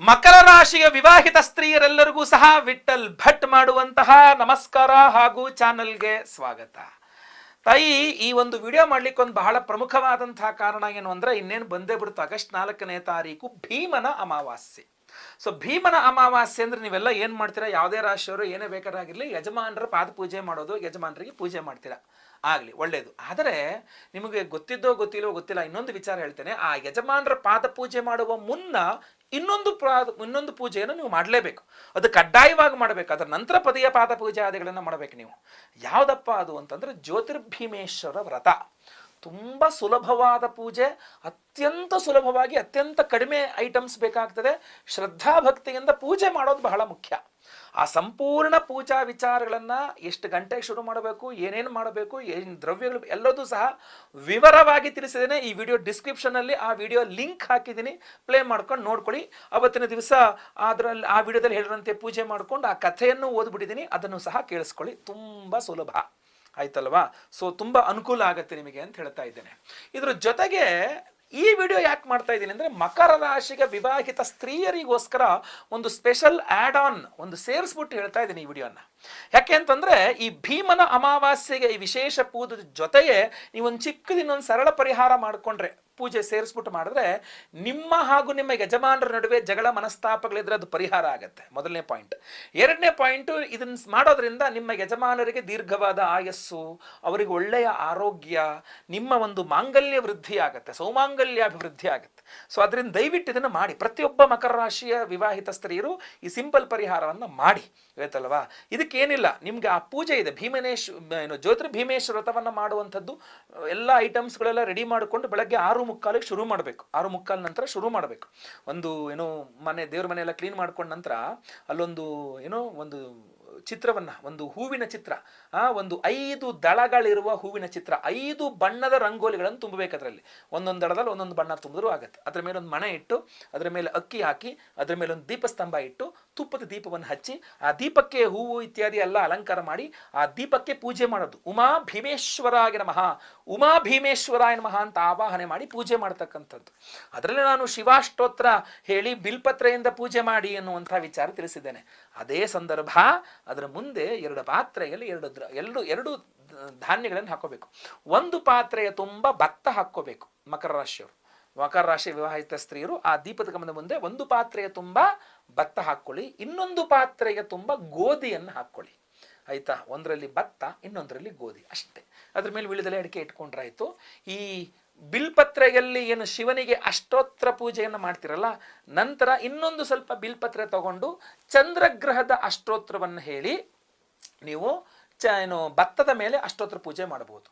ಮಕರ ರಾಶಿಯ ವಿವಾಹಿತ ಸ್ತ್ರೀಯರೆಲ್ಲರಿಗೂ ಸಹ ವಿಠಲ್ ಭಟ್ ಮಾಡುವಂತಹ ನಮಸ್ಕಾರ ಹಾಗೂ ಚಾನಲ್ಗೆ ಸ್ವಾಗತ. ತಾಯಿ, ಈ ಒಂದು ವಿಡಿಯೋ ಮಾಡ್ಲಿಕ್ಕೆ ಒಂದು ಬಹಳ ಪ್ರಮುಖವಾದಂತಹ ಕಾರಣ ಏನು ಅಂದ್ರೆ ಇನ್ನೇನು ಬಂದೇ ಬಿಡ್ತು ಆಗಸ್ಟ್ ನಾಲ್ಕನೇ ತಾರೀಕು ಭೀಮನ ಅಮಾವಾಸ್ಯೆ. ಸೊ ಭೀಮನ ಅಮಾವಾಸ್ಯೆ ಅಂದ್ರೆ ನೀವೆಲ್ಲ ಏನ್ ಮಾಡ್ತೀರಾ? ಯಾವುದೇ ರಾಶಿಯವರು ಏನೇ ಬೇಕಾರಾಗಿರಲಿ ಯಜಮಾನರ ಪಾದ ಪೂಜೆ ಮಾಡೋದು, ಯಜಮಾನರಿಗೆ ಪೂಜೆ ಮಾಡ್ತೀರಾ? ಆಗಲಿ ಒಳ್ಳೆಯದು ಆದರೆ, ನಿಮಗೆ ಗೊತ್ತಿದ್ದೋ ಗೊತ್ತಿಲ್ಲೋ ಗೊತ್ತಿಲ್ಲ, ಇನ್ನೊಂದು ವಿಚಾರ ಹೇಳ್ತೇನೆ. ಆ ಯಜಮಾನರ ಪಾದ ಪೂಜೆ ಮಾಡುವ ಮುನ್ನ ಇನ್ನೊಂದು ಪಾದ, ಇನ್ನೊಂದು ಪೂಜೆಯನ್ನು ನೀವು ಮಾಡಲೇಬೇಕು. ಅದು ಕಡ್ಡಾಯವಾಗಿ ಮಾಡಬೇಕು. ಅದರ ನಂತರ ಪದಿಯ ಪಾದ ಪೂಜೆ ಆದಿಗಳನ್ನು ಮಾಡಬೇಕು ನೀವು. ಯಾವುದಪ್ಪ ಅದು ಅಂತಂದ್ರೆ ಜ್ಯೋತಿರ್ಭೀಮೇಶ್ವರ ವ್ರತ. ತುಂಬ ಸುಲಭವಾದ ಪೂಜೆ, ಅತ್ಯಂತ ಸುಲಭವಾಗಿ ಅತ್ಯಂತ ಕಡಿಮೆ ಐಟಮ್ಸ್ ಬೇಕಾಗ್ತದೆ. ಶ್ರದ್ಧಾಭಕ್ತಿಯಿಂದ ಪೂಜೆ ಮಾಡೋದು ಬಹಳ ಮುಖ್ಯ. ಆ ಸಂಪೂರ್ಣ ಪೂಜಾ ವಿಚಾರಗಳನ್ನು ಎಷ್ಟು ಗಂಟೆಗೆ ಶುರು ಮಾಡಬೇಕು, ಏನೇನು ಮಾಡಬೇಕು, ಏನು ದ್ರವ್ಯಗಳು ಎಲ್ಲದೂ ಸಹ ವಿವರವಾಗಿ ತಿಳಿಸಿದ್ದೇನೆ. ಈ ವಿಡಿಯೋ ಡಿಸ್ಕ್ರಿಪ್ಷನಲ್ಲಿ ಆ ವಿಡಿಯೋ ಲಿಂಕ್ ಹಾಕಿದ್ದೀನಿ. ಪ್ಲೇ ಮಾಡ್ಕೊಂಡು ನೋಡ್ಕೊಳ್ಳಿ. ಅವತ್ತಿನ ದಿವಸ ಅದರಲ್ಲಿ ಆ ವಿಡಿಯೋದಲ್ಲಿ ಹೇಳಿರಂತೆ ಪೂಜೆ ಮಾಡ್ಕೊಂಡು ಆ ಕಥೆಯನ್ನು ಓದ್ಬಿಟ್ಟಿದ್ದೀನಿ. ಅದನ್ನು ಸಹ ಕೇಳಿಸ್ಕೊಳ್ಳಿ. ತುಂಬ ಸುಲಭ. ಆಯ್ತಲ್ವಾ? ಸೊ ತುಂಬ ಅನುಕೂಲ ಆಗುತ್ತೆ ನಿಮಗೆ ಅಂತ ಹೇಳ್ತಾ ಇದ್ದೇನೆ. ಇದ್ರ ಜೊತೆಗೆ ಈ ವಿಡಿಯೋ ಯಾಕೆ ಮಾಡ್ತಾ ಇದ್ದೀನಿ ಅಂದ್ರೆ ಮಕರ ರಾಶಿಗೆ ವಿವಾಹಿತ ಸ್ತ್ರೀಯರಿಗೋಸ್ಕರ ಒಂದು ಸ್ಪೆಷಲ್ ಆಡ್ ಆನ್ ಒಂದು ಸೇರಿಸ್ಬಿಟ್ಟು ಹೇಳ್ತಾ ಇದ್ದೀನಿ ಈ ವಿಡಿಯೋನ ಯಾಕೆ ಅಂತಂದ್ರೆ ಈ ಭೀಮನ ಅಮಾವಾಸ್ಯೆಗೆ ಈ ವಿಶೇಷ ಪೂಜದ ಜೊತೆಗೆ ನೀವೊಂದು ಚಿಕ್ಕದಿನ್ನೊಂದು ಸರಳ ಪರಿಹಾರ ಮಾಡಿಕೊಂಡ್ರೆ, ಪೂಜೆ ಸೇರಿಸ್ಬಿಟ್ಟು ಮಾಡಿದ್ರೆ ನಿಮ್ಮ ಹಾಗೂ ನಿಮ್ಮ ಯಜಮಾನರ ನಡುವೆ ಜಗಳ ಮನಸ್ತಾಪಗಳಿದ್ರೆ ಅದು ಪರಿಹಾರ ಆಗುತ್ತೆ. ಮೊದಲನೇ ಪಾಯಿಂಟ್ ಎರಡನೇ ಪಾಯಿಂಟ್ ಇದನ್ನ ಮಾಡೋದ್ರಿಂದ ನಿಮ್ಮ ಯಜಮಾನರಿಗೆ ದೀರ್ಘವಾದ ಆಯಸ್ಸು, ಅವರಿಗೆ ಒಳ್ಳೆಯ ಆರೋಗ್ಯ, ನಿಮ್ಮ ಒಂದು ಮಾಂಗಲ್ಯ ವೃದ್ಧಿ ಆಗುತ್ತೆ, ಸೌಮಾಂಗಲ್ಯಾಭಿವೃದ್ಧಿ ಆಗುತ್ತೆ. ಸೊ ಅದರಿಂದ ದಯವಿಟ್ಟು ಇದನ್ನು ಮಾಡಿ. ಪ್ರತಿಯೊಬ್ಬ ಮಕರ ರಾಶಿಯ ವಿವಾಹಿತ ಸ್ತ್ರೀಯರು ಈ ಸಿಂಪಲ್ ಪರಿಹಾರವನ್ನು ಮಾಡಿ. ಆಯ್ತಲ್ವಾ? ಇದಕ್ಕೇನಿಲ್ಲ ನಿಮ್ಗೆ ಆ ಪೂಜೆ ಇದೆ. ಭೀಮನೇಶ್ ಏನು ಜ್ಯೋತಿರ್ ಭೀಮೇಶ್ ವ್ರತವನ್ನು ಮಾಡುವಂಥದ್ದು, ಎಲ್ಲ ಐಟಮ್ಸ್ಗಳೆಲ್ಲ ರೆಡಿ ಮಾಡಿಕೊಂಡು ಬೆಳಗ್ಗೆ ಆರು ಮುಕ್ಕಾಲಿಗೆ ಶುರು ಮಾಡಬೇಕು. ಆರು ಮುಕ್ಕಾಲ ನಂತರ ಶುರು ಮಾಡಬೇಕು. ಒಂದು, ಏನೋ, ಮನೆ, ದೇವ್ರ ಮನೆ ಎಲ್ಲ ಕ್ಲೀನ್ ಮಾಡ್ಕೊಂಡ ನಂತರ ಅಲ್ಲೊಂದು, ಏನೋ, ಒಂದು ಚಿತ್ರವನ್ನ, ಒಂದು ಹೂವಿನ ಚಿತ್ರ, ಆ, ಒಂದು ಐದು ದಳಗಳಿರುವ ಹೂವಿನ ಚಿತ್ರ, ಐದು ಬಣ್ಣದ ರಂಗೋಲಿಗಳನ್ನು ತುಂಬಬೇಕು ಅದರಲ್ಲಿ. ಒಂದೊಂದು ದಳದಲ್ಲಿ ಒಂದೊಂದು ಬಣ್ಣ ತುಂಬಿದ್ರೂ ಆಗುತ್ತೆ. ಅದ್ರ ಮೇಲೆ ಒಂದು ಮನೆ ಇಟ್ಟು, ಅದರ ಮೇಲೆ ಅಕ್ಕಿ ಹಾಕಿ, ಅದ್ರ ಮೇಲೆ ಒಂದು ದೀಪಸ್ತಂಭ ಇಟ್ಟು ತುಪ್ಪದ ದೀಪವನ್ನು ಹಚ್ಚಿ, ಆ ದೀಪಕ್ಕೆ ಹೂವು ಇತ್ಯಾದಿ ಎಲ್ಲ ಅಲಂಕಾರ ಮಾಡಿ, ಆ ದೀಪಕ್ಕೆ ಪೂಜೆ ಮಾಡೋದು. ಉಮಾ ಭೀಮೇಶ್ವರಾಯ ನಮಃ. ಉಮಾ ಭೀಮೇಶ್ವರಾಯ ನಮಃ ಅಂತ ಆವಾಹನೆ ಮಾಡಿ ಪೂಜೆ ಮಾಡ್ತಕ್ಕಂಥದ್ದು. ಅದರಲ್ಲಿ ನಾನು ಶಿವಾಷ್ಟೋತ್ರ ಹೇಳಿ ಬಿಲ್ಪತ್ರೆಯಿಂದ ಪೂಜೆ ಮಾಡಿ ಅನ್ನುವಂಥ ವಿಚಾರ ತಿಳಿಸಿದ್ದೇನೆ. ಅದೇ ಸಂದರ್ಭ ಅದರ ಮುಂದೆ ಎರಡು ಪಾತ್ರೆಯಲ್ಲಿ ಎರಡು ದ್ರ, ಎರಡು ಎರಡು ಧಾನ್ಯಗಳನ್ನು ಹಾಕೋಬೇಕು. ಒಂದು ಪಾತ್ರೆಯ ತುಂಬ ಭತ್ತ ಹಾಕ್ಕೋಬೇಕು ಮಕರ ರಾಶಿಯವರು. ಮಕರ ರಾಶಿ ವಿವಾಹಿತ ಸ್ತ್ರೀಯರು ಆ ದೀಪದ ಗಮನ ಮುಂದೆ ಒಂದು ಪಾತ್ರೆಯ ತುಂಬ ಭತ್ತ ಹಾಕ್ಕೊಳ್ಳಿ ಇನ್ನೊಂದು ಪಾತ್ರೆಯ ತುಂಬ ಗೋಧಿಯನ್ನು ಹಾಕ್ಕೊಳ್ಳಿ ಆಯ್ತಾ? ಒಂದರಲ್ಲಿ ಭತ್ತ, ಇನ್ನೊಂದರಲ್ಲಿ ಗೋಧಿ ಅಷ್ಟೇ. ಅದ್ರ ಮೇಲೆ ವಿಳಿದಲೆ ಅಡಿಕೆ ಇಟ್ಕೊಂಡ್ರಾಯ್ತು. ಈ ಬಿಲ್ಪತ್ರೆಯಲ್ಲಿ ಏನು ಶಿವನಿಗೆ ಅಷ್ಟೋತ್ರ ಪೂಜೆಯನ್ನು ಮಾಡ್ತಿರಲ್ಲ, ನಂತರ ಇನ್ನೊಂದು ಸ್ವಲ್ಪ ಬಿಲ್ಪತ್ರೆ ತಗೊಂಡು ಚಂದ್ರಗ್ರಹದ ಅಷ್ಟೋತ್ರವನ್ನು ಹೇಳಿ ನೀವು ಚ, ಏನು ಭತ್ತದ ಮೇಲೆ ಅಷ್ಟೋತ್ರ ಪೂಜೆ ಮಾಡಬಹುದು.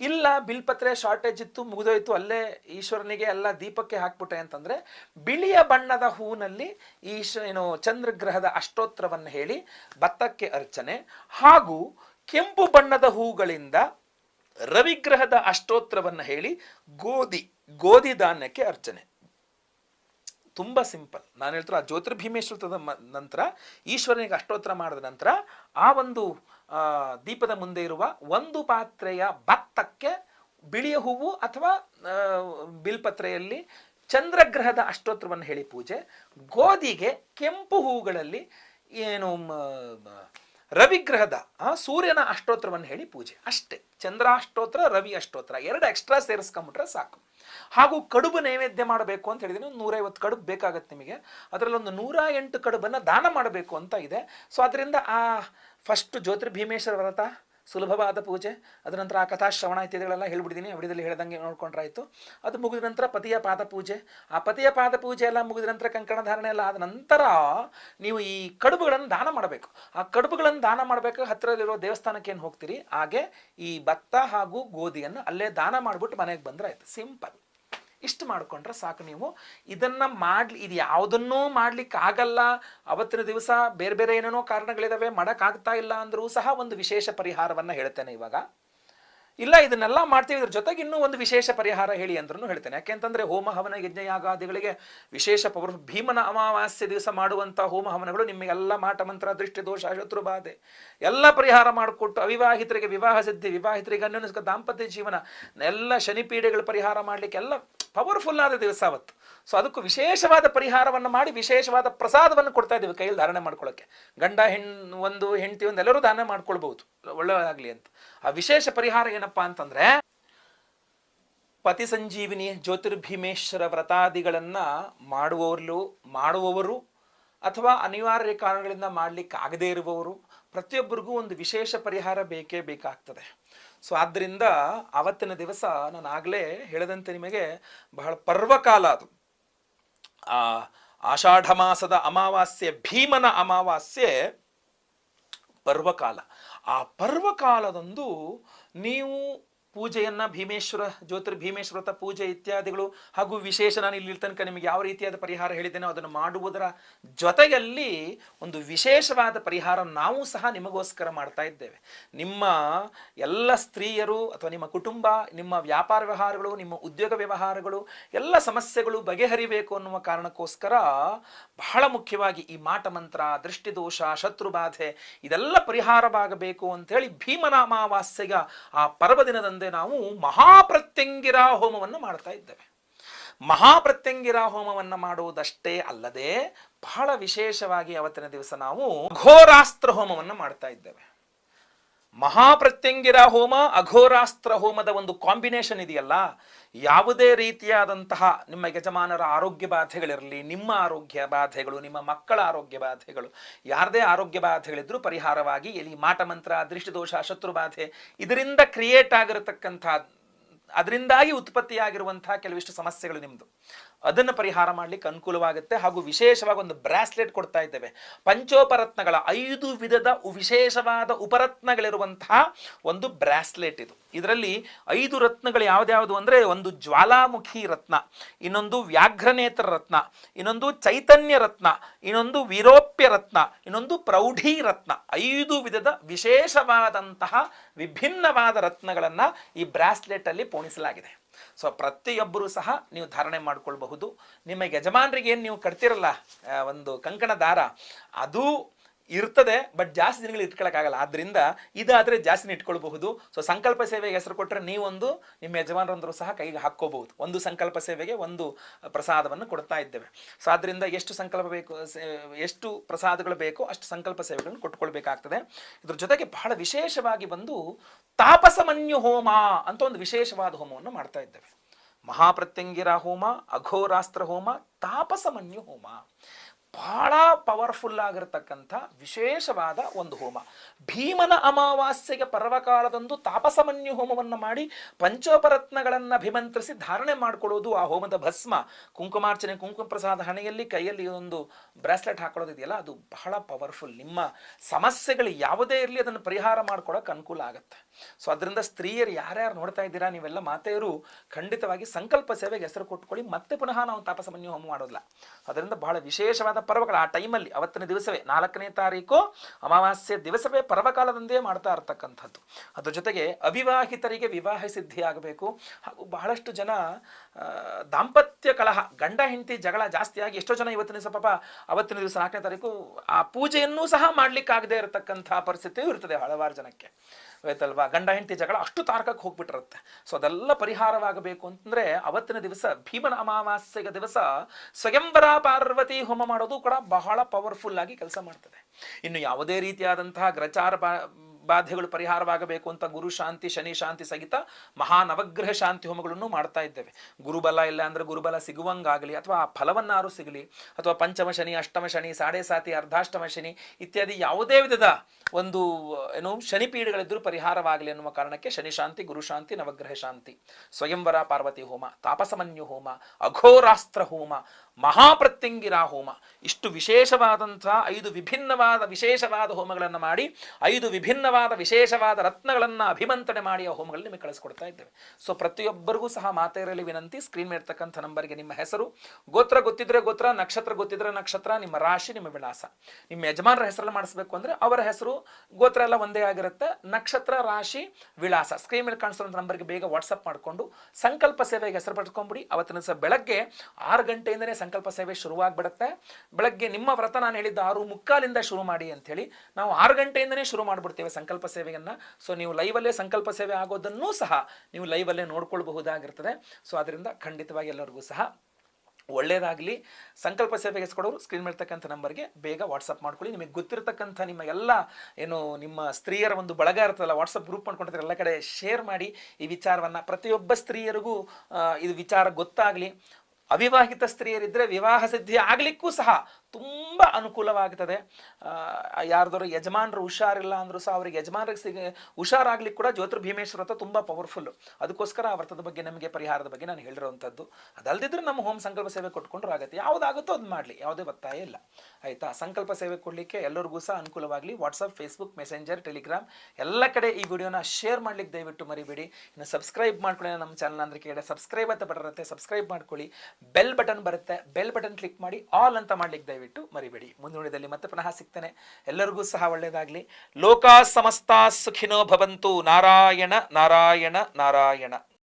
ಇಲ್ಲ ಬಿಲ್ಪತ್ರೆ ಶಾರ್ಟೇಜ್ ಇತ್ತು, ಮುಗಿದೋಯ್ತು, ಅಲ್ಲೇ ಈಶ್ವರನಿಗೆ ಎಲ್ಲ ದೀಪಕ್ಕೆ ಹಾಕ್ಬಿಟ್ಟೆ ಅಂತಂದ್ರೆ, ಬಿಳಿಯ ಬಣ್ಣದ ಹೂನಲ್ಲಿ ಈಶ, ಏನು ಚಂದ್ರಗ್ರಹದ ಅಷ್ಟೋತ್ರವನ್ನು ಹೇಳಿ ಭತ್ತಕ್ಕೆ ಅರ್ಚನೆ ಹಾಗೂ ಕೆಂಪು ಬಣ್ಣದ ಹೂಗಳಿಂದ ರವಿಗ್ರಹದ ಅಷ್ಟೋತ್ರವನ್ನು ಹೇಳಿ ಗೋಧಿ ಗೋಧಿ ಧಾನ್ಯಕ್ಕೆ ಅರ್ಚನೆ. ತುಂಬ ಸಿಂಪಲ್. ನಾನು ಹೇಳ್ತಾರೆ ಆ ಜ್ಯೋತಿರ್ಭೀಮೇಶ್ವರದ ನಂತರ ಈಶ್ವರನಿಗೆ ಅಷ್ಟೋತ್ರ ಮಾಡಿದ ನಂತರ ಆ ಒಂದು ದೀಪದ ಮುಂದೆ ಇರುವ ಒಂದು ಪಾತ್ರೆಯ ಭತ್ತಕ್ಕೆ ಬಿಳಿಯ ಹೂವು ಅಥವಾ ಬಿಲ್ಪತ್ರೆಯಲ್ಲಿ ಚಂದ್ರಗ್ರಹದ ಅಷ್ಟೋತ್ರವನ್ನು ಹೇಳಿ ಪೂಜೆ. ಗೋಧಿಗೆ ಕೆಂಪು ಹೂಗಳಲ್ಲಿ ಏನು ರವಿಗ್ರಹದ ಸೂರ್ಯನ ಅಷ್ಟೋತ್ರವನ್ನು ಹೇಳಿ ಪೂಜೆ. ಅಷ್ಟೇ. ಚಂದ್ರ ಚಂದ್ರಾಷ್ಟೋತ್ರ, ರವಿ ಅಷ್ಟೋತ್ರ, ಎರಡು ಎಕ್ಸ್ಟ್ರಾ ಸೇರಿಸ್ಕೊಂಬಿಟ್ರೆ ಸಾಕು. ಹಾಗೂ ಕಡುಬು ನೈವೇದ್ಯ ಮಾಡಬೇಕು ಅಂತ ಹೇಳಿದ್ರೆ ಒಂದು ನೂರೈವತ್ತು ಕಡುಬು ಬೇಕಾಗತ್ತೆ ನಿಮಗೆ. ಅದರಲ್ಲಿ ಒಂದು ನೂರ ಎಂಟು ಕಡುಬನ್ನು ದಾನ ಮಾಡಬೇಕು ಅಂತ ಇದೆ. ಸೊ, ಅದರಿಂದ ಆ ಫಸ್ಟ್ ಜ್ಯೋತಿರ್ಭೀಮೇಶ್ವರ ವ್ರತ, ಸುಲಭವಾದ ಪೂಜೆ ಅದರ ನಂತರ ಆ ಕಥಾ ಶ್ರವಣ ಇತ್ಯಾದಿಗಳೆಲ್ಲ ಹೇಳ್ಬಿಟ್ಟಿದ್ದೀನಿ ವಿಡಿಯೋದಲ್ಲಿ ಹೇಳ್ದಂಗೆ ನೋಡ್ಕೊಂಡ್ರಾಯ್ತು. ಅದು ಮುಗಿದ ನಂತರ ಪತಿಯ ಪಾದ ಪೂಜೆ. ಆ ಪತಿಯ ಪಾದ ಪೂಜೆ ಎಲ್ಲ ಮುಗಿದ ನಂತರ ಕಂಕಣ ಧಾರಣೆ ಎಲ್ಲ ಆದ ನಂತರ ನೀವು ಈ ಕಡುಬುಗಳನ್ನು ದಾನ ಮಾಡಬೇಕು. ಆ ಕಡುಬುಗಳನ್ನು ದಾನ ಮಾಡಬೇಕು, ಹತ್ತಿರದಲ್ಲಿರೋ ದೇವಸ್ಥಾನಕ್ಕೆ ಏನು ಹೋಗ್ತೀರಿ? ಹಾಗೆ ಈ ಭತ್ತ ಹಾಗೂ ಗೋಧಿಯನ್ನು ಅಲ್ಲೇ ದಾನ ಮಾಡಿಬಿಟ್ಟು ಮನೆಗೆ ಬಂದರೆ ಆಯಿತು ಸಿಂಪಲ್ ಇಷ್ಟು ಮಾಡ್ಕೊಂಡ್ರೆ ಸಾಕು ನೀವು. ಇದನ್ನ ಮಾಡ್ಲಿ, ಇದು ಯಾವುದನ್ನೂ ಮಾಡ್ಲಿಕ್ಕೆ ಆಗಲ್ಲ ಅವತ್ತಿನ ದಿವಸ ಬೇರೆ ಬೇರೆ ಏನೇನೋ ಕಾರಣಗಳಿದಾವೆ, ಮಾಡೋಕ್ಕಾಗ್ತಾ ಇಲ್ಲ ಅಂದ್ರೂ ಸಹ ಒಂದು ವಿಶೇಷ ಪರಿಹಾರವನ್ನ ಹೇಳ್ತೇನೆ ಇವಾಗ. ಇಲ್ಲ, ಇದನ್ನೆಲ್ಲ ಮಾಡ್ತೀವಿ. ಇದ್ರ ಜೊತೆಗೆ ಇನ್ನೂ ಒಂದು ವಿಶೇಷ ಪರಿಹಾರ ಹೇಳಿ ಅಂದ್ರೂ ಹೇಳ್ತೇನೆ. ಯಾಕೆಂತಂದ್ರೆ ಹೋಮ ಹವನ ಯಜ್ಞ ಯಾಗಾದಿಗಳಿಗೆ ವಿಶೇಷ ಪವರ್ ಭೀಮನ ಅಮಾವಾಸ್ಯೆ ದಿವಸ ಮಾಡುವಂಥ ಹೋಮ ಹವನಗಳು ನಿಮಗೆಲ್ಲ ಮಾಟ ಮಂತ್ರ, ದೃಷ್ಟಿ ದೋಷ, ಶತ್ರು ಎಲ್ಲ ಪರಿಹಾರ ಮಾಡಿಕೊಟ್ಟು ಅವಿವಾಹಿತರಿಗೆ ವಿವಾಹ ಸಿದ್ಧಿ, ವಿವಾಹಿತರಿಗೆ ಅನ್ಯೋನ್ಯ ದಾಂಪತ್ಯ ಜೀವನ, ಎಲ್ಲ ಶನಿಪೀಡೆಗಳ ಪರಿಹಾರ ಮಾಡಲಿಕ್ಕೆ ಎಲ್ಲ ಪವರ್ಫುಲ್ ಆದ ದಿವಸ ಅವತ್ತು. ಸೊ ಅದಕ್ಕೂ ವಿಶೇಷವಾದ ಪರಿಹಾರವನ್ನು ಮಾಡಿ ವಿಶೇಷವಾದ ಪ್ರಸಾದವನ್ನು ಕೊಡ್ತಾ ಇದ್ದೀವಿ ಕೈಯಲ್ಲಿ ಧಾರಣೆ ಮಾಡ್ಕೊಳ್ಳೋಕ್ಕೆ ಗಂಡ ಹೆಣ್ಣು ಒಂದು, ಹೆಂಡತಿ, ಒಂದು ಎಲ್ಲರೂ ದಾನ ಮಾಡ್ಕೊಳ್ಬಹುದು. ಒಳ್ಳೆಯದಾಗಲಿ ಅಂತ. ಆ ವಿಶೇಷ ಪರಿಹಾರ ಏನಪ್ಪಾ ಅಂತಂದ್ರೆ ಪತಿ ಸಂಜೀವಿನಿ ಜ್ಯೋತಿರ್ಭೀಮೇಶ್ವರ ವ್ರತಾದಿಗಳನ್ನ ಮಾಡುವವರು ಮಾಡುವವರು ಅಥವಾ ಅನಿವಾರ್ಯ ಕಾರಣಗಳಿಂದ ಮಾಡ್ಲಿಕ್ಕೆ ಆಗದೇ ಇರುವವರು, ಪ್ರತಿಯೊಬ್ಬರಿಗೂ ಒಂದು ವಿಶೇಷ ಪರಿಹಾರ ಬೇಕೇ ಬೇಕಾಗ್ತದೆ. ಸೊ ಆದ್ದರಿಂದ ಅವತ್ತಿನ ದಿವಸ ನಾನು ಆಗಲೇ ಹೇಳದಂತೆ ನಿಮಗೆ ಬಹಳ ಪರ್ವಕಾಲ ಅದು. ಆ, ಆಷಾಢ ಮಾಸದ ಅಮಾವಾಸ್ಯೆ, ಭೀಮನ ಅಮಾವಾಸ್ಯೆ ಪರ್ವಕಾಲ. ಆ ಪರ್ವಕಾಲದಂದು ನೀವು ಪೂಜೆಯನ್ನ ಭೀಮೇಶ್ವರ ಜ್ಯೋತಿರ್ ಜ್ಯೋತಿರ್ಭೀಮೇಶ್ವರತ ಪೂಜೆ ಇತ್ಯಾದಿಗಳು ಹಾಗೂ ವಿಶೇಷ ನಾನು ಇಲ್ಲಿ ತನಕ ನಿಮಗೆ ಯಾವ ರೀತಿಯಾದ ಪರಿಹಾರ ಹೇಳಿದ್ದೇನೋ ಅದನ್ನು ಮಾಡುವುದರ ಜೊತೆಯಲ್ಲಿ ಒಂದು ವಿಶೇಷವಾದ ಪರಿಹಾರ ನಾವು ಸಹ ನಿಮಗೋಸ್ಕರ ಮಾಡ್ತಾ ಇದ್ದೇವೆ. ನಿಮ್ಮ ಎಲ್ಲ ಸ್ತ್ರೀಯರು ಅಥವಾ ನಿಮ್ಮ ಕುಟುಂಬ, ನಿಮ್ಮ ವ್ಯಾಪಾರ ವ್ಯವಹಾರಗಳು, ನಿಮ್ಮ ಉದ್ಯೋಗ ವ್ಯವಹಾರಗಳು, ಎಲ್ಲ ಸಮಸ್ಯೆಗಳು ಬಗೆಹರಿಬೇಕು ಅನ್ನುವ ಕಾರಣಕ್ಕೋಸ್ಕರ ಬಹಳ ಮುಖ್ಯವಾಗಿ ಈ ಮಾಟ ಮಂತ್ರ ದೃಷ್ಟಿದೋಷ, ಶತ್ರುಬಾಧೆ ಇದೆಲ್ಲ ಪರಿಹಾರವಾಗಬೇಕು ಅಂತೇಳಿ ಹೇಳಿ ಅಮಾವಾಸ್ಯೆಗ ಆ ಪರ್ವದಿನದಂದೇ ನಾವು ಮಹಾಪ್ರತ್ಯಂಗಿರ ಹೋಮವನ್ನು ಮಾಡ್ತಾ ಇದ್ದೇವೆ. ಮಹಾಪ್ರತ್ಯಂಗಿರ ಹೋಮವನ್ನು ಮಾಡುವುದಷ್ಟೇ ಅಲ್ಲದೆ ಬಹಳ ವಿಶೇಷವಾಗಿ ಅವತ್ತಿನ ದಿವಸ ನಾವು ಘೋರಾಸ್ತ್ರ ಹೋಮವನ್ನು ಮಾಡ್ತಾ ಇದ್ದೇವೆ. ಮಹಾಪ್ರತ್ಯಂಗಿರ ಹೋಮ, ಅಘೋರಾಸ್ತ್ರ ಹೋಮದ ಒಂದು ಕಾಂಬಿನೇಷನ್ ಇದೆಯಲ್ಲ, ಯಾವುದೇ ರೀತಿಯಾದಂತಹ ನಿಮ್ಮ ಯಜಮಾನರ ಆರೋಗ್ಯ ಬಾಧೆಗಳಿರಲಿ, ನಿಮ್ಮ ಆರೋಗ್ಯ ಬಾಧೆಗಳು, ನಿಮ್ಮ ಮಕ್ಕಳ ಆರೋಗ್ಯ ಬಾಧೆಗಳು, ಯಾರದೇ ಆರೋಗ್ಯ ಬಾಧೆಗಳಿದ್ರೂ ಪರಿಹಾರವಾಗಿ ಎಲ್ಲಿ ಮಾಟ ಮಂತ್ರ ದೃಷ್ಟಿದೋಷ ಶತ್ರು ಬಾಧೆ, ಇದರಿಂದ ಕ್ರಿಯೇಟ್ ಆಗಿರತಕ್ಕಂಥ, ಅದರಿಂದಾಗಿ ಉತ್ಪತ್ತಿಯಾಗಿರುವಂತಹ ಕೆಲವಿಷ್ಟು ಸಮಸ್ಯೆಗಳು ನಿಮ್ಮದು ಅದನ್ನು ಪರಿಹಾರ ಮಾಡಲಿಕ್ಕೆ ಅನುಕೂಲವಾಗುತ್ತೆ. ಹಾಗೂ ವಿಶೇಷವಾಗಿ ಒಂದು ಬ್ರಾಸ್ಲೆಟ್ ಕೊಡ್ತಾ ಇದ್ದೇವೆ. ಪಂಚೋಪರತ್ನಗಳ ಐದು ವಿಧದ ವಿಶೇಷವಾದ ಉಪರತ್ನಗಳಿರುವಂತಹ ಒಂದು ಬ್ರಾಸ್ಲೆಟ್ ಇದು. ಇದರಲ್ಲಿ ಐದು ರತ್ನಗಳು ಯಾವ್ದ್ಯಾವುದು ಅಂದರೆ ಒಂದು ಜ್ವಾಲಾಮುಖಿ ರತ್ನ, ಇನ್ನೊಂದು ವ್ಯಾಘ್ರನೇತ್ರ ರತ್ನ, ಇನ್ನೊಂದು ಚೈತನ್ಯ ರತ್ನ, ಇನ್ನೊಂದು ವಿರೋಪ್ಯ ರತ್ನ, ಇನ್ನೊಂದು ಪ್ರೌಢಿ ರತ್ನ. ಐದು ವಿಧದ ವಿಶೇಷವಾದಂತಹ ವಿಭಿನ್ನವಾದ ರತ್ನಗಳನ್ನು ಈ ಬ್ರಾಸ್ಲೆಟ್ ಅಲ್ಲಿ ಪೋಣಿಸಲಾಗಿದೆ. ಸೊ ಪ್ರತಿಯೊಬ್ಬರೂ ಸಹ ನೀವು ಧಾರಣೆ ಮಾಡ್ಕೊಳ್ಬಹುದು. ನಿಮ್ಮ ಯಜಮಾನರಿಗೆ ಏನು ನೀವು ಕಟ್ತಿರಲ್ಲ ಒಂದು ಕಂಕಣ ದಾರ, ಅದು ಇರ್ತದೆ ಬಟ್ ಜಾಸ್ತಿ ದಿನಗಳು ಇಟ್ಕೊಳ್ಳೋಕ್ಕಾಗಲ್ಲ ಆದ್ದರಿಂದ ಇದಾದ್ರೆ ಜಾಸ್ತಿ ಇಟ್ಕೊಳ್ಬಹುದು. ಸೊ ಸಂಕಲ್ಪ ಸೇವೆಗೆ ಹೆಸರು ಕೊಟ್ಟರೆ ನೀವೊಂದು ನಿಮ್ಮ ಯಜಮಾನರಂದರು ಸಹ ಕೈಗೆ ಹಾಕ್ಕೋಬಹುದು. ಒಂದು ಸಂಕಲ್ಪ ಸೇವೆಗೆ ಒಂದು ಪ್ರಸಾದವನ್ನು ಕೊಡ್ತಾ ಇದ್ದೇವೆ. ಸೊ ಆದ್ದರಿಂದ ಎಷ್ಟು ಸಂಕಲ್ಪ ಬೇಕು ಎಷ್ಟು ಪ್ರಸಾದಗಳು ಬೇಕೋ ಅಷ್ಟು ಸಂಕಲ್ಪ ಸೇವೆಗಳನ್ನು ಕೊಟ್ಕೊಳ್ಬೇಕಾಗ್ತದೆ ಇದ್ರ ಜೊತೆಗೆ ಬಹಳ ವಿಶೇಷವಾಗಿ ಬಂದು ತಾಪಸಮನ್ಯು ಹೋಮ ಅಂತ ಒಂದು ವಿಶೇಷವಾದ ಹೋಮವನ್ನು ಮಾಡ್ತಾ ಇದ್ದೇವೆ. ಮಹಾಪ್ರತ್ಯಂಗಿರ ಹೋಮ, ಅಘೋರಾಸ್ತ್ರ ಹೋಮ, ತಾಪಸಮನ್ಯು ಹೋಮ. ಬಹಳ ಪವರ್ಫುಲ್ ಆಗಿರತಕ್ಕಂಥ ವಿಶೇಷವಾದ ಒಂದು ಹೋಮ. ಭೀಮನ ಅಮಾವಾಸ್ಯೆಗೆ ಪರ್ವಕಾಲದಂದು ತಾಪಸಮನ್ಯು ಹೋಮವನ್ನು ಮಾಡಿ ಪಂಚೋಪರತ್ನಗಳನ್ನು ಅಭಿಮಂತ್ರಿಸಿ ಧಾರಣೆ ಮಾಡಿಕೊಳ್ಳೋದು ಆ ಹೋಮದ ಭಸ್ಮ. ಕುಂಕುಮಾರ್ಚನೆ ಕುಂಕುಮ ಪ್ರಸಾದ ಹಣೆಯಲ್ಲಿ ಕೈಯಲ್ಲಿ ಒಂದು ಬ್ರಾಸ್ಲೆಟ್ ಹಾಕೊಳ್ಳೋದಿದೆಯಲ್ಲ ಅದು ಬಹಳ ಪವರ್ಫುಲ್ ನಿಮ್ಮ ಸಮಸ್ಯೆಗಳು ಯಾವುದೇ ಇರಲಿ ಅದನ್ನು ಪರಿಹಾರ ಮಾಡ್ಕೊಳ್ಳೋಕೆ ಅನುಕೂಲ ಆಗುತ್ತೆ. ಸೊ ಅದರಿಂದ ಸ್ತ್ರೀಯರು ಯಾರ್ಯಾರು ನೋಡ್ತಾ ಇದ್ದೀರಾ ನೀವೆಲ್ಲ ಮಾತೆಯರು ಖಂಡಿತವಾಗಿ ಸಂಕಲ್ಪ ಸೇವೆಗೆ ಹೆಸರು ಕೊಟ್ಕೊಳ್ಳಿ, ಮತ್ತೆ ಪುನಃ ನಾವು ತಾಪಸಮನ್ಯು ಹೋಮ ಮಾಡೋದಿಲ್ಲ. ಅದರಿಂದ ಬಹಳ ವಿಶೇಷವಾದ ಪರ್ವಗಳು, ಆ ಟೈಮಲ್ಲಿ ಅವತ್ತಿನ ದಿವಸವೇ ನಾಲ್ಕನೇ ತಾರೀಕು ಅಮಾವಾಸ್ಯೆ ದಿವಸವೇ ಪರ್ವಕಾಲದಂದೇ ಮಾಡ್ತಾ ಇರ್ತಕ್ಕಂಥದ್ದು. ಅದ್ರ ಜೊತೆಗೆ ಅವಿವಾಹಿತರಿಗೆ ವಿವಾಹ ಸಿದ್ಧಿ ಆಗಬೇಕು ಹಾಗೂ ಬಹಳಷ್ಟು ಜನ ದಾಂಪತ್ಯ ಕಲಹ, ಗಂಡ, ಹೆಂಡತಿ ಜಗಳ ಜಾಸ್ತಿಯಾಗಿ ಎಷ್ಟೋ ಜನ ಇವತ್ತಿನ ದಿವಸ ಪಾಪ ಅವತ್ತಿನ ದಿವಸ ನಾಲ್ಕನೇ ತಾರೀಕು ಆ ಪೂಜೆಯನ್ನು ಸಹ ಮಾಡಲಿಕ್ಕಾಗದೇ ಇರತಕ್ಕಂಥ ಪರಿಸ್ಥಿತಿಯೂ ಇರ್ತದೆ ಹಲವಾರು ಜನಕ್ಕೆ. ಆಯ್ತಲ್ವಾ ಗಂಡ, ಹೆಂಡತಿ ಜಗಳ ಅಷ್ಟು ತಾರಕಕ್ಕೆ ಹೋಗ್ಬಿಟ್ಟಿರುತ್ತೆ. ಸೊ, ಅದೆಲ್ಲ ಪರಿಹಾರವಾಗಬೇಕು ಅಂತಂದ್ರೆ ಅವತ್ತಿನ ದಿವಸ ಭೀಮನ ಅಮಾವಾಸ್ಯೆಯ ದಿವಸ ಸ್ವಯಂವರ ಪಾರ್ವತಿ ಹೋಮ ಮಾಡೋದು ಕೂಡ ಬಹಳ ಪವರ್ಫುಲ್ ಆಗಿ ಕೆಲಸ ಮಾಡ್ತದೆ. ಇನ್ನು ಯಾವುದೇ ರೀತಿಯಾದಂತಹ ಗ್ರಚಾರ ಬಾಧೆಗಳು ಪರಿಹಾರವಾಗಬೇಕು ಅಂತ ಗುರು ಶಾಂತಿ, ಶನಿ ಶಾಂತಿ ಸಹಿತ ಮಹಾ ನವಗ್ರಹ ಶಾಂತಿ ಹೋಮಗಳನ್ನು ಮಾಡ್ತಾ ಇದ್ದೇವೆ. ಗುರುಬಲ ಇಲ್ಲ ಅಂದ್ರೆ ಗುರುಬಲ ಸಿಗುವಂಗಾಗಲಿ ಅಥವಾ ಆ ಫಲವನ್ನಾರು ಸಿಗಲಿ ಅಥವಾ ಪಂಚಮ ಶನಿ, ಅಷ್ಟಮ ಶನಿ, ಸಾಡೆ ಸಾತಿ, ಅರ್ಧಾಷ್ಟಮ ಶನಿ ಇತ್ಯಾದಿ ಯಾವುದೇ ವಿಧದ ಒಂದು, ಏನು, ಶನಿ ಪೀಡೆಗಳಿದ್ರೂ ಪರಿಹಾರವಾಗಲಿ ಅನ್ನುವ ಕಾರಣಕ್ಕೆ ಶನಿ ಶಾಂತಿ, ಗುರು ಶಾಂತಿ, ನವಗ್ರಹ ಶಾಂತಿ. ಸ್ವಯಂವರ, ಪಾರ್ವತಿ ಹೋಮ, ತಾಪಸಮನ್ಯು ಹೋಮ, ಅಘೋರಾಸ್ತ್ರ ಹೋಮ, ಮಹಾಪ್ರತ್ಯಂಗಿರಾ ಹೋಮ. ಇಷ್ಟು ವಿಶೇಷವಾದಂತಹ ಐದು ವಿಭಿನ್ನವಾದ, ವಿಶೇಷವಾದ ಹೋಮಗಳನ್ನು ಮಾಡಿ ಐದು ವಿಭಿನ್ನವಾದ ವಿಶೇಷವಾದ ರತ್ನಗಳನ್ನು ಅಭಿಮಂತ್ರಣೆ ಮಾಡಿ ಆ ಹೋಮಗಳಲ್ಲಿ ನಿಮಗೆ ಕಳಿಸ್ಕೊಡ್ತಾ ಇದ್ದೇವೆ. ಸೊ ಪ್ರತಿಯೊಬ್ಬರಿಗೂ ಸಹ ಮಾತೆಯರಲ್ಲಿ ವಿನಂತಿ ಸ್ಕ್ರೀನ್ ಮೇಲೆ ನಂಬರ್ಗೆ ನಿಮ್ಮ ಹೆಸರು. ಗೋತ್ರ ಗೊತ್ತಿದ್ರೆ ಗೋತ್ರ, ನಕ್ಷತ್ರ ಗೊತ್ತಿದ್ರೆ ನಕ್ಷತ್ರ, ನಿಮ್ಮ ರಾಶಿ, ನಿಮ್ಮ ವಿಳಾಸ. ನಿಮ್ಮ ಯಜಮಾನರ ಹೆಸರಲ್ಲಿ ಮಾಡಿಸ್ಬೇಕು ಅಂದ್ರೆ ಅವರ ಹೆಸರು, ಗೋತ್ರ ಎಲ್ಲ ಒಂದೇ ಆಗಿರುತ್ತೆ. ನಕ್ಷತ್ರ, ರಾಶಿ, ವಿಳಾಸ. ಸ್ಕ್ರೀನ್ ಮೇಲೆ ಕಾಣಿಸಿರುವಂಥ ನಂಬರ್ಗೆ ಬೇಗ ವಾಟ್ಸಪ್ ಮಾಡಿಕೊಂಡು ಸಂಕಲ್ಪ ಸೇವೆಗೆ ಹೆಸರು ಪಡ್ಕೊಂಬಿಡಿ. ಅವತ್ತಿನ ದಿವಸ ಬೆಳಗ್ಗೆ ಆರು ಗಂಟೆಯಿಂದನೇ ಸಂಕಲ್ಪ ಸೇವೆ ಶುರುವಾಗ್ಬಿಡುತ್ತೆ. ಬೆಳಗ್ಗೆ ನಿಮ್ಮ ವ್ರತ ನಾನು ಹೇಳಿದ್ದ ಆರು ಮುಕ್ಕಾಲಿಂದ ಶುರು ಮಾಡಿ ಅಂತ ಹೇಳಿ ನಾವು ಆರು ಗಂಟೆಯಿಂದನೇ ಶುರು ಮಾಡಿಬಿಡ್ತೇವೆ ಸೇವೆಯನ್ನು. ಸೊ ನೀವು ಲೈವಲ್ಲೇ ಸಂಕಲ್ಪ ಸೇವೆ ಆಗೋದನ್ನೂ ಸಹ ನೀವು ಲೈವಲ್ಲೇ ನೋಡ್ಕೊಳ್ಬಹುದಾಗಿರ್ತದೆ. ಸೊ ಅದರಿಂದ ಖಂಡಿತವಾಗಿ ಎಲ್ಲರಿಗೂ ಸಹ ಒಳ್ಳೆಯದಾಗಲಿ ಸಂಕಲ್ಪ ಸೇವೆಗೆ ಕೊಡೋರು ಸ್ಕ್ರೀನ್ ಮೇಲ್ತಕ್ಕಂಥ ನಂಬರ್ಗೆ ಬೇಗ ವಾಟ್ಸಪ್ ಮಾಡ್ಕೊಳ್ಳಿ. ನಿಮಗೆ ಗೊತ್ತಿರತಕ್ಕಂಥ ನಿಮ್ಮ ಎಲ್ಲ ಏನು ನಿಮ್ಮ ಸ್ತ್ರೀಯರ ಒಂದು ಬಳಗ ಇರ್ತದಲ್ಲ ವಾಟ್ಸಪ್ ಗ್ರೂಪ್ ಮಾಡ್ಕೊಂಡಿದ್ರೆ ಎಲ್ಲ ಕಡೆ ಶೇರ್ ಮಾಡಿ ಈ ವಿಚಾರವನ್ನು ಪ್ರತಿಯೊಬ್ಬ ಸ್ತ್ರೀಯರಿಗೂ ಇದು ವಿಚಾರ ಗೊತ್ತಾಗಲಿ. ಅವಿವಾಹಿತ ಸ್ತ್ರೀಯರಿದ್ದರೆ ವಿವಾಹ ಸಿದ್ಧಿ ಆಗಲಿಕ್ಕೂ ಸಹ ತುಂಬ ಅನುಕೂಲವಾಗ್ತದೆ. ಯಾರ್ದಾರು ಯಜಮಾನರು ಹುಷಾರಿಲ್ಲ ಅಂದರೂ ಸಹ ಅವ್ರಿಗೆ ಯಜಮಾನರಿಗೆ ಸಿಗ ಹುಷಾರಾಗ್ಲಿಕ್ಕೆ ಕೂಡ ಜ್ಯೋತಿರ್ ಭೀಮೇಶ್ವರ ಹತ್ರ ತುಂಬ ಪವರ್ಫುಲ್ಲು ಅದಕ್ಕೋಸ್ಕರ ಆ ವ್ರತದ ಬಗ್ಗೆ ನಮಗೆ ಪರಿಹಾರದ ಬಗ್ಗೆ ನಾನು ಹೇಳಿರೋವಂಥದ್ದು ಅದಲ್ದಿದ್ರೆ ನಮ್ಮ ಹೋಮ್ ಸಂಕಲ್ಪ ಸೇವೆ ಕೊಟ್ಕೊಂಡ್ರು ಆಗುತ್ತೆ. ಯಾವುದಾಗುತ್ತೋ ಅದು ಮಾಡಲಿ. ಯಾವುದೇ ಒತ್ತಾಯ ಇಲ್ಲ. ಆಯಿತಾ? ಸಂಕಲ್ಪ ಸೇವೆ ಕೊಡಲಿಕ್ಕೆ ಎಲ್ಲರಿಗೂ ಸಹ ಅನುಕೂಲವಾಗಲಿ. ವಾಟ್ಸಪ್ ಫೇಸ್ಬುಕ್ ಮೆಸೆಂಜರ್ ಟೆಲಿಗ್ರಾಮ್ ಎಲ್ಲ ಕಡೆ ಈ ವಿಡಿಯೋನ ಶೇರ್ ಮಾಡ್ಲಿಕ್ಕೆ ದಯವಿಟ್ಟು ಮರಿಬೇಡಿ. ಇನ್ನು ಸಬ್ಸ್ಕ್ರೈಬ್ ಮಾಡ್ಕೊಳ್ಳಿ ನಮ್ಮ ಚಾನಲ್ ಅಂದ್ರೆ ಕೇಳಿ. ಸಬ್ಸ್ಕ್ರೈಬ್ ಅಂತ ಬರುತ್ತೆ. ಸಬ್ಸ್ಕ್ರೈಬ್ ಮಾಡ್ಕೊಳ್ಳಿ. ಬೆಲ್ ಬಟನ್ ಬರುತ್ತೆ. ಬೆಲ್ ಬಟನ್ ಕ್ಲಿಕ್ ಮಾಡಿ ಆಲ್ ಅಂತ ಮಾಡ್ಲಿಕ್ಕೆ ದಯವಿಟ್ಟು ಮರಿಬೇಡಿ. ಮುಂದಿನದಲ್ಲಿ ಮತ್ತೆ ಪುನಃ ಸಿಗ್ತೇನೆ. ಎಲ್ಲರಿಗೂ ಸಹ ಒಳ್ಳೆಯದಾಗಲಿ. ಲೋಕ ಸಮಸ್ತ ಸುಖಿನೋ ಭವಂತು. ನಾರಾಯಣ ನಾರಾಯಣ ನಾರಾಯಣ.